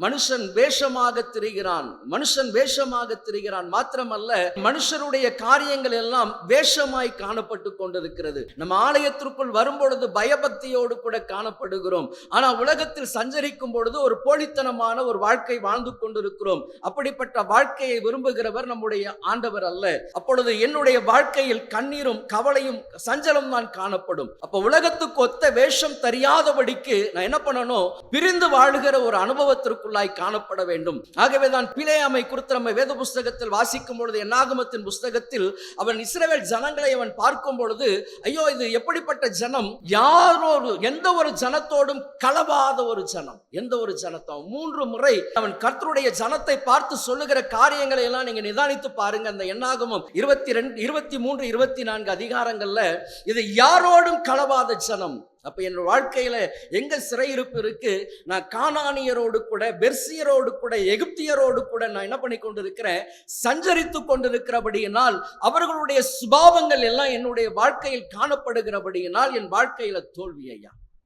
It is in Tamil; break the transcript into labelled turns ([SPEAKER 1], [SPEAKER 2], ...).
[SPEAKER 1] மனுஷன் வேஷமாக திரிகிறான். மனுஷன் வேஷமாக திரிகிறான் மாத்திரமல்ல மனுஷருடைய காரியங்கள் எல்லாம் வேஷமாய் காணப்பட்டு கொண்டிருக்கிறது. நம்ம ஆலயத்திற்குள் வரும்பொழுது பயபக்தியோடு கூட காணப்படுகிறோம். ஆனா உலகத்தில் சஞ்சரிக்கும் பொழுது ஒரு போலித்தனமான ஒரு வாழ்க்கை வாழ்ந்து கொண்டிருக்கிறோம். அப்படிப்பட்ட வாழ்க்கையை விரும்புகிறவர் நம்முடைய ஆண்டவர் அல்ல. அப்பொழுது என்னுடைய வாழ்க்கையில் கண்ணீரும் கவலையும் சஞ்சலம் தான் காணப்படும். அப்ப உலகத்துக்கு ஒத்த வேஷம் தெரியாதபடிக்கு நான் என்ன பண்ணணும்? பிரிந்து வாழுகிற ஒரு அனுபவத்திற்குள்ளாய் காணப்பட வேண்டும். ஆகவே தான் பிழையாமை குறித்து நம்ம வேத புஸ்தகத்தில் வாசிக்கும் பொழுது என்னாகமத்தின் புஸ்தகத்தில் அவன் இஸ்ரவேல் ஜனங்களை அவன் பார்க்கும் பொழுது ஐயோ இது எப்படிப்பட்ட ஜனம்? யாரோடு எந்த ஒரு ஜனத்தோடும் கலவாத ஒரு ஜனம்? எந்த ஒரு ஜனத்தோ? மூன்று முறை அவன் கர்த்தருடைய ஜனத்தை பார்த்து சொல்லுகிற காரியங்களை எல்லாம் நீங்க நிதானித்து பாருங்க. அந்த எண்ணாகமும் இருபத்தி ரெண்டு இருபத்தி மூன்று இருபத்தி நான்கு அதிகாரங்கள்ல இது யாரோடும் கலவாத ஜனம்? அப்போ என் வாழ்க்கையில் எங்கே சிறையிருப்பு இருக்குது நான் காணானியரோடு கூட பெர்சியரோடு கூட எகிப்தியரோடு கூட நான் என்ன பண்ணி கொண்டிருக்கிறேன்? சஞ்சரித்து கொண்டிருக்கிறபடியினால் அவர்களுடைய சுபாவங்கள் எல்லாம் என்னுடைய வாழ்க்கையில் காணப்படுகிறபடியினால் என் வாழ்க்கையில் தோல்வி ஐயா